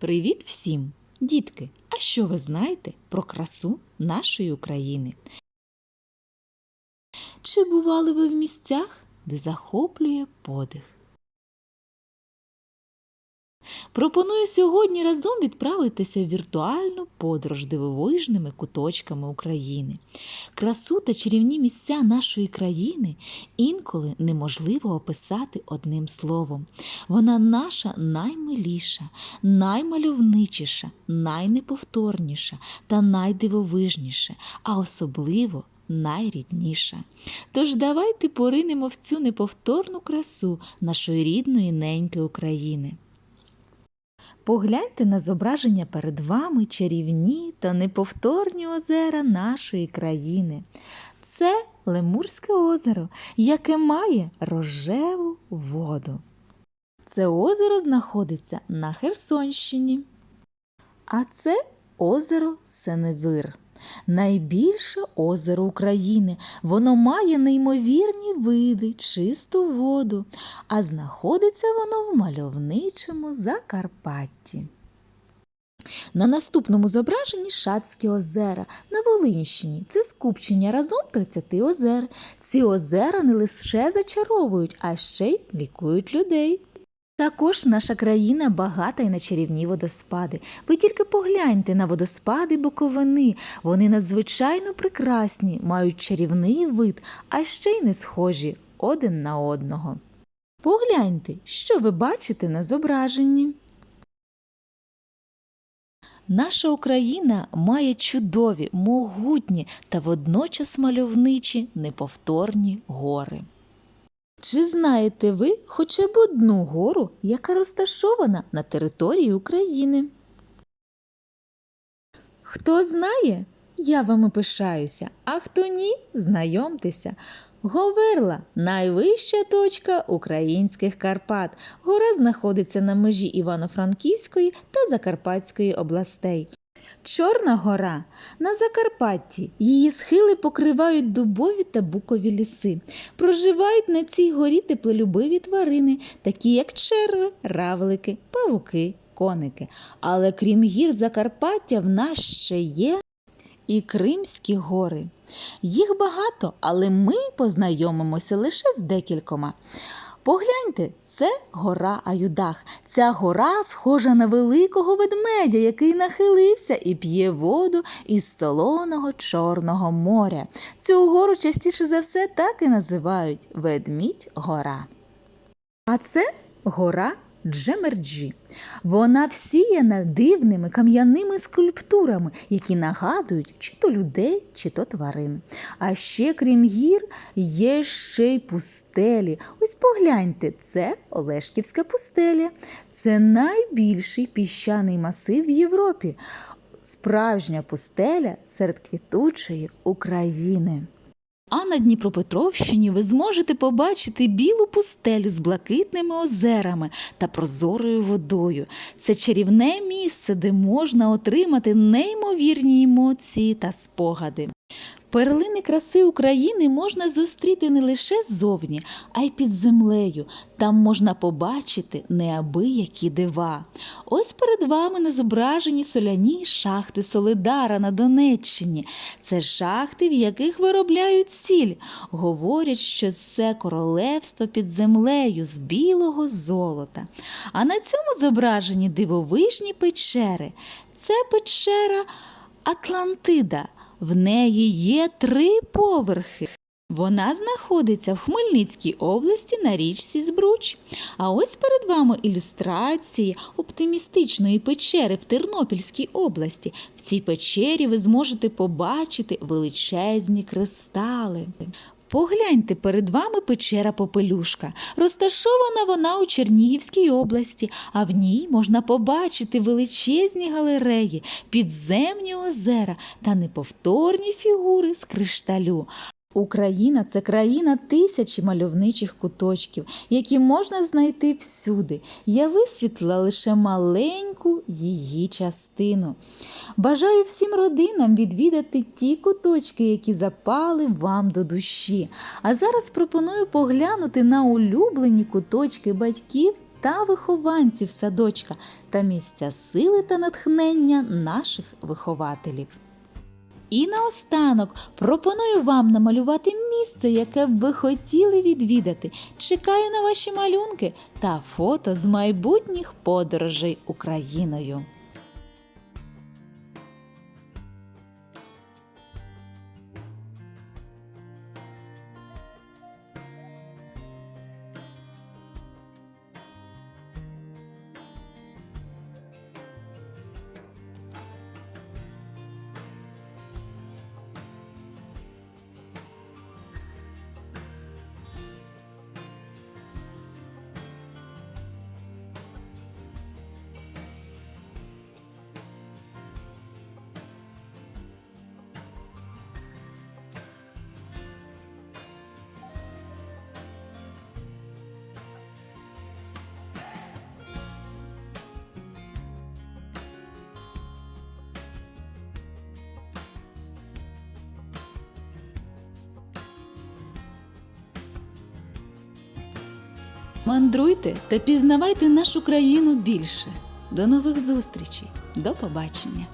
Привіт всім! Дітки! А що ви знаєте про красу нашої України? Чи бували ви в місцях, де захоплює подих? Пропоную сьогодні разом відправитися в віртуальну подорож дивовижними куточками України. Красу та чарівні місця нашої країни інколи неможливо описати одним словом. Вона наша наймиліша, наймальовничіша, найнеповторніша та найдивовижніша, а особливо найрідніша. Тож давайте поринемо в цю неповторну красу нашої рідної неньки України. Погляньте на зображення перед вами чарівні та неповторні озера нашої країни. Це Лемурське озеро, яке має рожеву воду. Це озеро знаходиться на Херсонщині. А це озеро Сеневир. Найбільше озеро України. Воно має неймовірні види, чисту воду, а знаходиться воно в мальовничому Закарпатті. На наступному зображенні Шацькі озера на Волинщині. Це скупчення разом 30 озер. Ці озера не лише зачаровують, а ще й лікують людей. Також наша країна багата і на чарівні водоспади. Ви тільки погляньте на водоспади Буковини. Вони надзвичайно прекрасні, мають чарівний вид, а ще й не схожі один на одного. Погляньте, що ви бачите на зображенні. Наша Україна має чудові, могутні та водночас мальовничі неповторні гори. Чи знаєте ви хоча б одну гору, яка розташована на території України? Хто знає, я вами пишаюся, а хто ні, знайомтеся. Говерла найвища точка українських Карпат. Гора знаходиться на межі Івано-Франківської та Закарпатської областей. Чорна гора на Закарпатті. Її схили покривають дубові та букові ліси. Проживають на цій горі теплолюбиві тварини, такі як черви, равлики, павуки, коники. Але крім гір Закарпаття, в нас ще є і Кримські гори. Їх багато, але ми познайомимося лише з декількома. Погляньте, це гора Аюдах. Ця гора схожа на великого ведмедя, який нахилився і п'є воду із солоного Чорного моря. Цю гору частіше за все так і називають Ведмідь гора. А це гора Джемерджі. Вона всіяна дивними кам'яними скульптурами, які нагадують чи то людей, чи то тварин. А ще, крім гір, є ще й пустелі. Ось погляньте, це Олешківська пустеля. Це найбільший піщаний масив в Європі. Справжня пустеля серед квітучої України. А на Дніпропетровщині ви зможете побачити білу пустелю з блакитними озерами та прозорою водою. Це чарівне місце, де можна отримати неймовірні емоції та спогади. Перлини краси України можна зустріти не лише ззовні, а й під землею. Там можна побачити неабиякі дива. Ось перед вами на зображенні соляні шахти Солидара на Донеччині. Це шахти, в яких виробляють сіль. Говорять, що це королевство під землею з білого золота. А на цьому зображенні дивовижні печери. Це печера Атлантида. В неї є три поверхи. Вона знаходиться в Хмельницькій області на річці Збруч. А ось перед вами ілюстрації оптимістичної печери в Тернопільській області. В цій печері ви зможете побачити величезні кристали. Погляньте, перед вами печера Попелюшка. Розташована вона у Чернігівській області, а в ній можна побачити величезні галереї, підземні озера та неповторні фігури з кришталю. Україна це країна тисячі мальовничих куточків, які можна знайти всюди. Я висвітлила лише маленьку її частину. Бажаю всім родинам відвідати ті куточки, які запали вам до душі. А зараз пропоную поглянути на улюблені куточки батьків та вихованців садочка та місця сили та натхнення наших вихователів. І наостанок пропоную вам намалювати місце, яке б ви хотіли відвідати. Чекаю на ваші малюнки та фото з майбутніх подорожей Україною. Мандруйте та пізнавайте нашу країну більше. До нових зустрічей. До побачення!